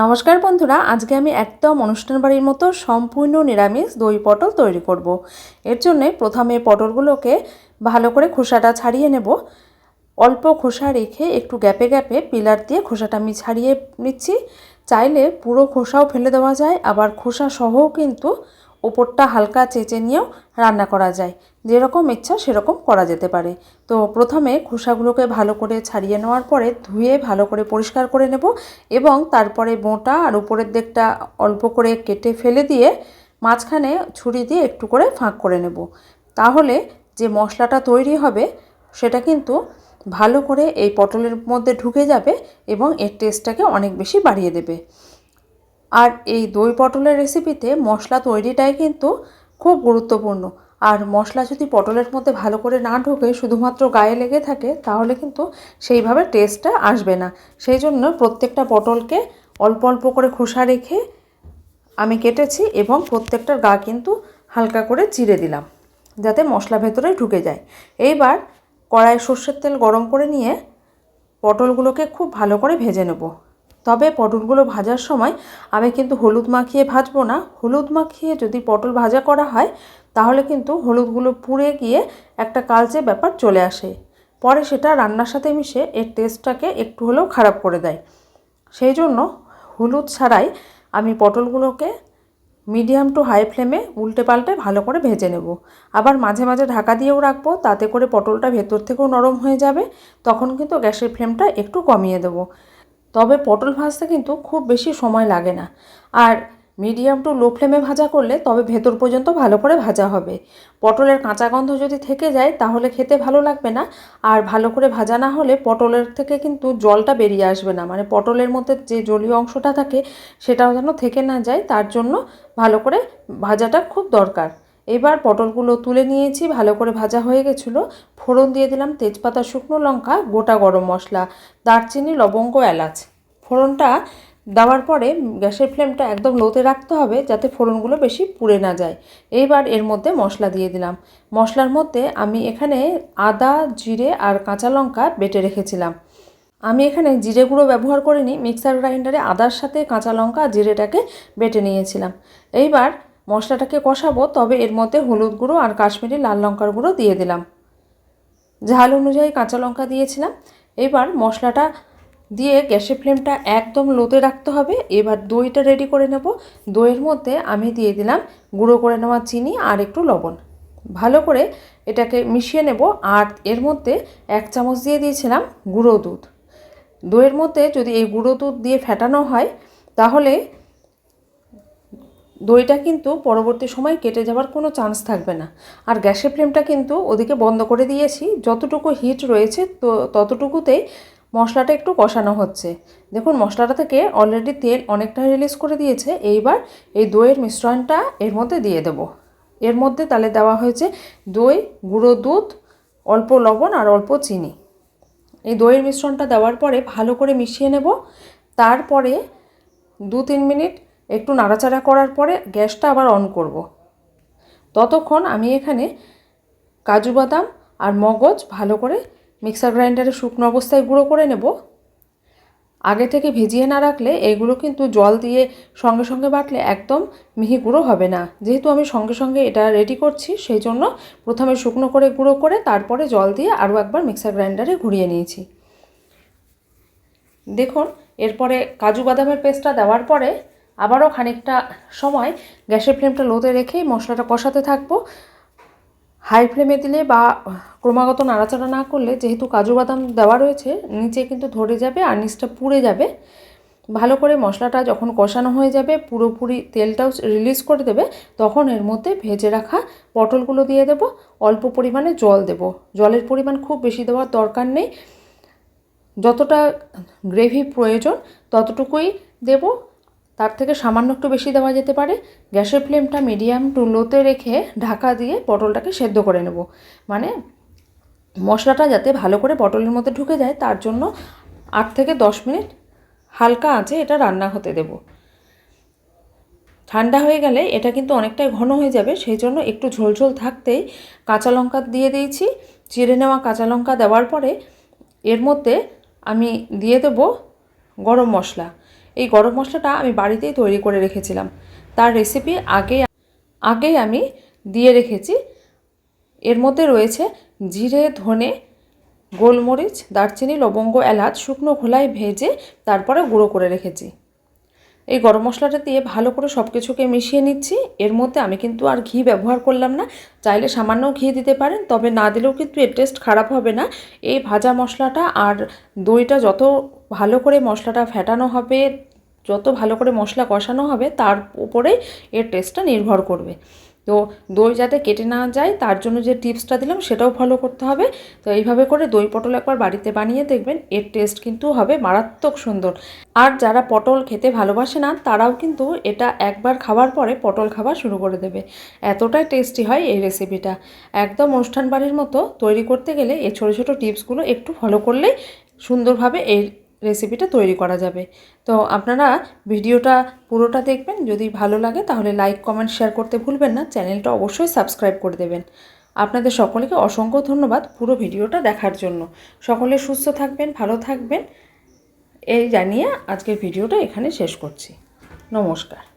নমস্কার বন্ধুরা, আজকে আমি একদম অনুষ্ঠান বাড়ির মতো সম্পূর্ণ নিরামিষ দই পটল তৈরি করব। এর জন্যে প্রথমে পটলগুলোকে ভালো করে খোসাটা ছাড়িয়ে নেব। অল্প খোসা রেখে একটু গ্যাপে গ্যাপে পিলার দিয়ে খোসাটা আমি ছাড়িয়ে নিচ্ছি। চাইলে পুরো খোসাও ফেলে দেওয়া যায়, আবার খোসা সহও কিন্তু ওপরটা হালকা চেঁচে নিয়েও রান্না করা যায়। যেরকম ইচ্ছা সেরকম করা যেতে পারে। তো প্রথমে খোসাগুলোকে ভালো করে ছাড়িয়ে নেওয়ার পরে ধুয়ে ভালো করে পরিষ্কার করে নেব এবং তারপরে বোঁটা আর উপরের দিকটা অল্প করে কেটে ফেলে দিয়ে মাঝখানে ছুরি দিয়ে একটু করে ফাঁক করে নেব। তাহলে যে মশলাটা তৈরি হবে সেটা কিন্তু ভালো করে এই পটলের মধ্যে ঢুকে যাবে এবং এর টেস্টটাকে অনেক বেশি বাড়িয়ে দেবে। আর এই দই পটলের রেসিপিতে মশলা তৈরিটাই কিন্তু খুব গুরুত্বপূর্ণ। আর মশলা যদি পটলের মধ্যে ভালো করে না ঢোকে, শুধুমাত্র গায়ে লেগে থাকে, তাহলে কিন্তু সেইভাবে টেস্টটা আসবে না। সেই জন্য প্রত্যেকটা পটলকে অল্প অল্প করে খোসা রেখে আমি কেটেছি এবং প্রত্যেকটার গা কিন্তু হালকা করে চিড়ে দিলাম, যাতে মশলা ভেতরে ঢুকে যায়। এইবার কড়াই সর্ষের তেল গরম করে নিয়ে পটলগুলোকে খুব ভালো করে ভেজে নেব। তবে পটলগুলো ভাজার সময় আমি কিন্তু হলুদ মাখিয়ে ভাজবো না। হলুদ মাখিয়ে যদি পটল ভাজা করা হয় তাহলে কিন্তু হলুদগুলো পুড়ে গিয়ে একটা কালচে ব্যাপার চলে আসে। পরে সেটা রান্নার সাথে মিশে এর টেস্টটাকে একটু হলেও খারাপ করে দেয়। সেই জন্য হলুদ ছাড়াই আমি পটলগুলোকে মিডিয়াম টু হাই ফ্লেমে উল্টে পাল্টে ভালো করে ভেজে নেব। আবার মাঝে মাঝে ঢাকা দিয়েও রাখব, তাতে করে পটলটা ভেতর থেকেও নরম হয়ে যাবে, তখন কিন্তু গ্যাসের ফ্লেমটা একটু কমিয়ে দেবো। তবে পটল ভাজতে কিন্তু খুব বেশি সময় লাগে না। আর মিডিয়াম টু লো ফ্লেমে ভাজা করলে তবে ভেতর পর্যন্ত ভালো করে ভাজা হবে। পটলের কাঁচা গন্ধ যদি থেকে যায়, তাহলে খেতে ভালো লাগবে না। আর ভালো করে ভাজা না হলে পটলের থেকে কিন্তু জলটা বেরিয়ে আসবে না। মানে পটলের মধ্যে যে জলীয় অংশটা থাকে, সেটাও যেন থেকে না যায়, তার জন্য ভালো করে ভাজাটা খুব দরকার। এবার পটলগুলো তুলে নিয়েছি, ভালো করে ভাজা হয়ে গেছিল। ফোড়ন দিয়ে দিলাম তেজপাতা, শুকনো লঙ্কা, গোটা গরম মশলা, দারচিনি, লবঙ্গ, এলাচ। ফোড়নটা দেওয়ার পরে গ্যাসের ফ্লেমটা একদম লোতে রাখতে হবে যাতে ফোড়নগুলো বেশি পুড়ে না যায়। এইবার এর মধ্যে মশলা দিয়ে দিলাম। মশলার মধ্যে আমি এখানে আদা, জিরে আর কাঁচা লঙ্কা বেটে রেখেছিলাম। আমি এখানে জিরে গুঁড়ো ব্যবহার করিনি, মিক্সার গ্রাইন্ডারে আদার সাথে কাঁচা লঙ্কা জিরেটাকে বেটে নিয়েছিলাম। এইবার মশলাটাকে কষাবো, তবে এর মধ্যে হলুদ গুঁড়ো আর কাশ্মীরি লাল লঙ্কার গুঁড়ো দিয়ে দিলাম। ঝাল অনুযায়ী কাঁচা লঙ্কা দিয়েছিলাম। এবার মশলাটা দিয়ে গ্যাসের ফ্লেমটা একদম লোতে রাখতে হবে। এবার দইটা রেডি করে নেব। দইয়ের মধ্যে আমি দিয়ে দিলাম গুঁড়ো করে নেওয়া চিনি আর একটু লবণ। ভালো করে এটাকে মিশিয়ে নেব আর এর মধ্যে এক চামচ দিয়ে দিয়েছিলাম গুঁড়ো দুধ। দইয়ের মধ্যে যদি এই গুঁড়ো দুধ দিয়ে ফেটানো হয়, তাহলে দইটা কিন্তু পরবর্তী সময় কেটে যাওয়ার কোনো চান্স থাকবে না। আর গ্যাসের ফ্লেমটা কিন্তু ওদিকে বন্ধ করে দিয়েছি। যতটুকু হিট রয়েছে, তো ততটুকুতেই মশলাটা একটু কষানো হচ্ছে। দেখুন, মশলাটা থেকে অলরেডি তেল অনেকটা রিলিজ করে দিয়েছে। এইবার এই দইয়ের মিশ্রণটা এর মধ্যে দিয়ে দেব। এর মধ্যে তাহলে দেওয়া হয়েছে দই, গুঁড়ো দুধ, অল্প লবণ আর অল্প চিনি। এই দইয়ের মিশ্রণটা দেওয়ার পরে ভালো করে মিশিয়ে নেব। তারপরে দু তিন মিনিট একটু নাড়াচাড়া করার পরে গ্যাসটা আবার অন করব। ততক্ষণ আমি এখানে কাজু বাদাম আর মগজ ভালো করে মিক্সার গ্রাইন্ডারে শুকনো অবস্থায় গুঁড়ো করে নেব। আগে থেকে ভিজিয়ে না রাখলে এগুলো কিন্তু জল দিয়ে সঙ্গে সঙ্গে বাটলে একদম মিহি গুঁড়ো হবে না। যেহেতু আমি সঙ্গে সঙ্গে এটা রেডি করছি, সেই জন্য প্রথমে শুকনো করে গুঁড়ো করে তারপরে জল দিয়ে আরও একবার মিক্সার গ্রাইন্ডারে ঘুরিয়ে নিয়েছি। দেখুন, এরপরে কাজু বাদামের পেস্টটা দেওয়ার পরে আবারও খানিকটা সময় গ্যাসের ফ্লেমটা লোতে রেখেই মশলাটা কষাতে থাকব। হাই ফ্লেমে দিলে বা ক্রমাগত নাড়াচাড়া না করলে, যেহেতু কাজু বাদাম দেওয়া রয়েছে, নিচে কিন্তু ধরে যাবে আর নিচটা পুড়ে যাবে। ভালো করে মশলাটা যখন কষানো হয়ে যাবে, পুরোপুরি তেলটাও রিলিজ করে দেবে, তখন এর মধ্যে ভেজে রাখা পটলগুলো দিয়ে দেব, অল্প পরিমাণে জল দেব। জলের পরিমাণ খুব বেশি দেওয়ার দরকার নেই। যতটা গ্রেভি প্রয়োজন, ততটুকুই দেব। তার থেকে সামান্য একটু বেশি দেওয়া যেতে পারে। গ্যাসের ফ্লেমটা মিডিয়াম টু লোতে রেখে ঢাকা দিয়ে পটলটাকে সেদ্ধ করে নেব। মানে মশলাটা যাতে ভালো করে পটলের মধ্যে ঢুকে যায়, তার জন্য আট থেকে দশ মিনিট হালকা আঁচে এটা রান্না হতে দেব। ঠান্ডা হয়ে গেলে এটা কিন্তু অনেকটাই ঘন হয়ে যাবে, সেই জন্য একটু ঝোলঝোল থাকতেই কাঁচা লঙ্কা দিয়ে দিয়েছি। চিড়ে নেওয়া কাঁচা লঙ্কা দেওয়ার পরে এর মধ্যে আমি দিয়ে দেব গরম মশলা। এই গরম মশলাটা আমি বাড়িতেই তৈরি করে রেখেছিলাম। তার রেসিপি আগে আগেই আমি দিয়ে রেখেছি। এর মধ্যে রয়েছে জিরে, ধনে, গোলমরিচ, দারচিনি, লবঙ্গ, এলাচ, শুকনো খোলায় ভেজে তারপরে গুঁড়ো করে রেখেছি। এই গরম মশলাটা দিয়ে ভালো করে সব কিছুকে মিশিয়ে নিচ্ছি। এর মধ্যে আমি কিন্তু আর ঘি ব্যবহার করলাম না। চাইলে সামান্য ঘি দিতে পারেন, তবে না দিলেও কিন্তু এর টেস্ট খারাপ হবে না। এই ভাজা মশলাটা আর দইটা যত ভালো করে মশলাটা ফেটানো হবে, যত ভালো করে মশলা কষানো হবে, তার উপরে এর টেস্টটা নির্ভর করবে। তো দই যাতে কেটে না যায়, তার জন্য যে টিপসটা দিলাম সেটাও ফলো করতে হবে। তো এইভাবে করে দই পটল একবার বাড়িতে বানিয়ে দেখবেন, এর টেস্ট কিন্তু হবে মারাত্মক সুন্দর। আর যারা পটল খেতে ভালোবাসে না, তারাও কিন্তু এটা একবার খাওয়ার পরে পটল খাওয়া শুরু করে দেবে। এতটাই টেস্টি হয় এই রেসিপিটা একদম অনুষ্ঠান বাড়ির মতো তৈরি করতে গেলে এই ছোটো ছোটো টিপসগুলো একটু ফলো করলেই সুন্দরভাবে এই রেসিপিটা তৈরি করা যাবে। তো আপনারা ভিডিওটা পুরোটা দেখবেন, যদি ভালো লাগে তাহলে লাইক কমেন্ট শেয়ার করতে ভুলবেন না, চ্যানেলটা অবশ্যই সাবস্ক্রাইব করে দেবেন। আপনাদের সকলকে অসংখ্য ধন্যবাদ পুরো ভিডিওটা দেখার জন্য। সকলে সুস্থ থাকবেন, ভালো থাকবেন, এই জানিয়ে আজকের ভিডিওটা এখানে শেষ করছি। নমস্কার।